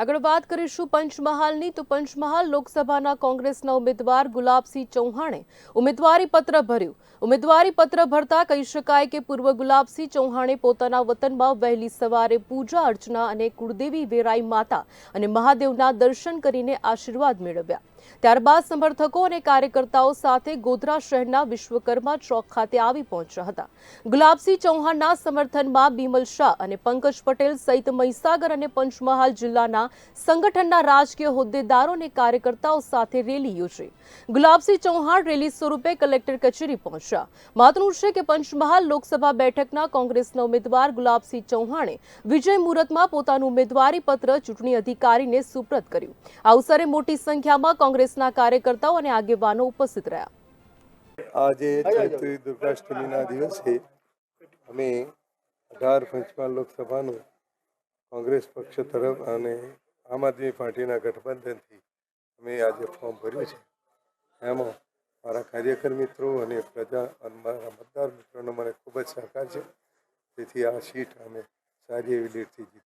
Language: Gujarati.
આગળ વાત કરીશું પંચમહાલની. તો પંચમહાલ લોકસભાના કોંગ્રેસના ઉમેદવાર ગુલાબસિંહ ચૌહાણે ઉમેદવારી પત્ર ભર્યું. ઉમેદવારી પત્ર ભરતા કહી શકાય કે પૂર્વ ગુલાબસિંહ ચૌહાણે પોતાના વતનમાં વહેલી સવારે પૂજા અર્ચના અને કુળદેવી વેરાઈ માતા અને મહાદેવના દર્શન કરીને આશીર્વાદ મેળવ્યા. ત્યારબાદ સમર્થકો અને કાર્યકર્તાઓ સાથે ગોધરા શહેરના વિશ્વકર્મા ચોક ખાતે આવી પહોંચ્યા હતા. ગુલાબસિંહ ચૌહાણના સમર્થનમાં બિમલ શાહ અને પંકજ પટેલ સહિત મહીસાગર અને પંચમહાલ જિલ્લાના સંગઠનના રાજકીય હોદ્દેદારો અને કાર્યકર્તાઓ સાથે રેલી યોજી. ગુલાબસિંહ ચૌહાણ રેલી સ્વરૂપે કલેક્ટર કચેરી પહોંચ્યા. મહત્વનું છે કે પંચમહાલ લોકસભા બેઠકના કોંગ્રેસના ઉમેદવાર ગુલાબસિંહ ચૌહાણે વિજય મુહૂર્તમાં પોતાનું ઉમેદવારી પત્ર ચૂંટણી અધિકારીને સુપ્રત કર્યું. આ અવસરે મોટી સંખ્યામાં કોંગ્રેસના કાર્યકર્તાઓ અને આગેવાનો ઉપસ્થિત રહ્યા. આજે ચૈત્રી દુર્ગાષ્ટમીના દિવસે અમે અઢાર પંચમહાલ લોકસભાનું કોંગ્રેસ પક્ષ તરફ અને આમ આદમી પાર્ટીના ગઠબંધનથી અમે આજે ફોર્મ ભર્યું છે. એમાં મારા કાર્યકર મિત્રો અને પ્રજા અને મારા મતદાર મિત્રોનો મને ખૂબ જ સહકાર છે. તેથી આ સીટ અમે સારી એવી લીડથી જીતી